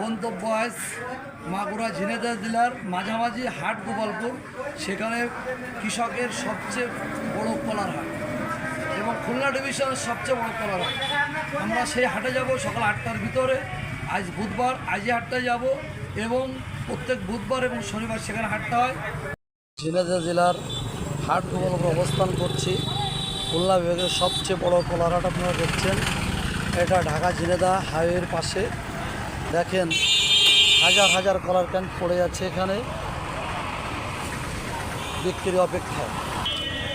গন্তব্য আজ মাগুরা ঝিনেদা জেলার মাঝামাঝি হাট গোপালপুর। সেখানে কৃষকের সবচেয়ে বড় কলার হাট এবং খুলনা ডিভিশনের সবচেয়ে বড় কলার হাট। আমরা সেই হাটে যাব সকাল আটটার ভিতরে, আজ বুধবার, আজই হাটটায় যাব এবং প্রত্যেক বুধবার এবং শনিবার সেখানে হাটটা হয়। ঝিনেদা জেলার হাট গোপালপুর অবস্থান করছি। খুলনা বিভাগের সবচেয়ে বড় কলার হাট আপনারা দেখছেন। এটা ঢাকা ঝিনেদা হাইওয়ের পাশে। দেখেন, হাজার হাজার কলার ক্যান পড়ে যাচ্ছে এখানে। বিক্রির অপেক্ষা।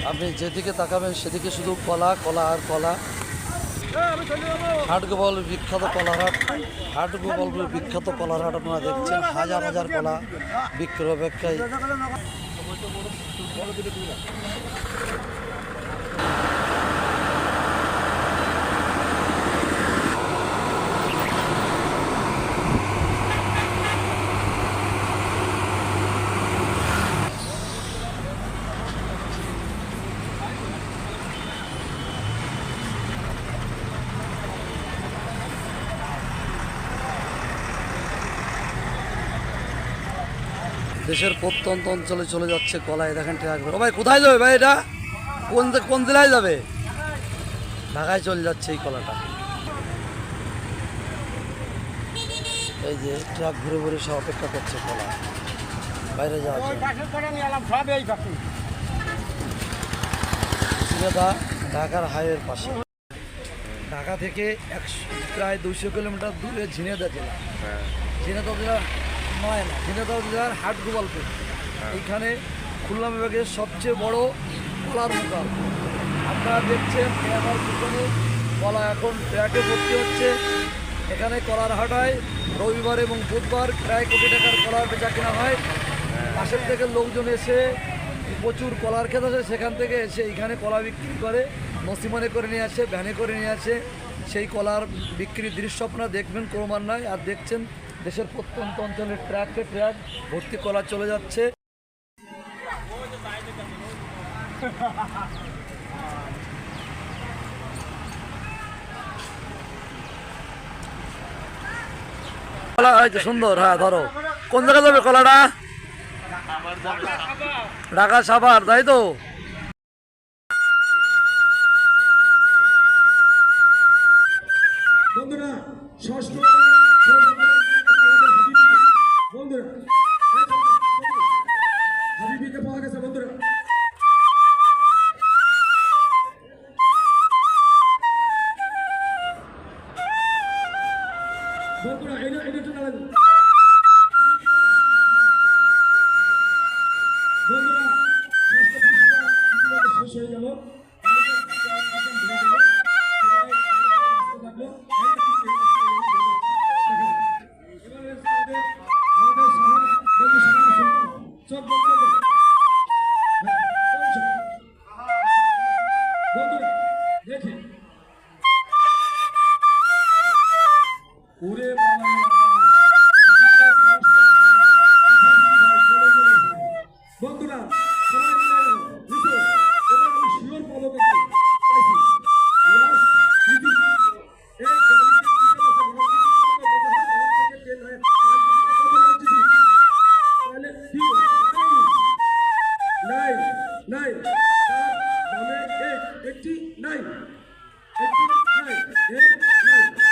আপনি যেদিকে তাকাবেন, সেদিকে শুধু কলা কলা আর কলা। হাট গোপাল বিখ্যাত কলারহাট হাট। গোপালপুর বিখ্যাত কলারহাট আপনারা দেখছেন। হাজার হাজার কলা বিক্রির অপেক্ষায়। দেশের প্রত্যন্ত অঞ্চলে চলে যাচ্ছে কলায় দেখেন ট্রাক ভাই কোথায় যাবে ভাই এটা? কোন কোন জেলায় যাবে? ঢাকায় চলে যাচ্ছে এই কলাটা। এই যে ট্রাক ঘুরে ঘুরে সব অপেক্ষা করছে কলা। বাইরে জন্য। ঢাকার হাইওয়ের পাশে। ঢাকা থেকে একশো প্রায় দুশো কিলোমিটার দূরে ঝিনেদা জেলা। ঝিনেদা জেলা নয় না। জেলার হাট গোপালপুর। এইখানে খুলনা বিভাগের সবচেয়ে বড় কলার দোকান। আপনারা দেখছেন আমার পিছনে কলা এখন ট্র্যাকে ভর্তি হচ্ছে। এখানে কলার হাটায় রবিবার এবং বুধবার প্রায় কোটি টাকার কলার বেচা কেনা হয়। পাশের থেকে লোকজন এসে প্রচুর কলার ক্ষেত আছে সেখান থেকে এসে এইখানে কলা বিক্রি করে নসিমনে করে নিয়ে আসে ভ্যানে করে নিয়ে আসে। সেই কলার বিক্রির দৃশ্য আপনারা দেখবেন ক্রমান্বয়ে। আর দেখছেন দেশের প্রত্যন্ত অঞ্চলের ট্র্যাকে ট্র্যাক ভর্তি কলা চলে যাচ্ছে। কলা যে সুন্দর হ্যাঁ ধরো। কোন জায়গায় যাবে কলাটা? ঢাকা সাভার, তাই তো? বন্ধুরা এটা এটা একটু দাঁড়ান বন্ধুরা শেষ হয়ে গেল। ওরে বন্ধুরা সবাই মিলে এবার আমি শিওর পদকে নাইন একটি নাইন একটি নাইন নাইন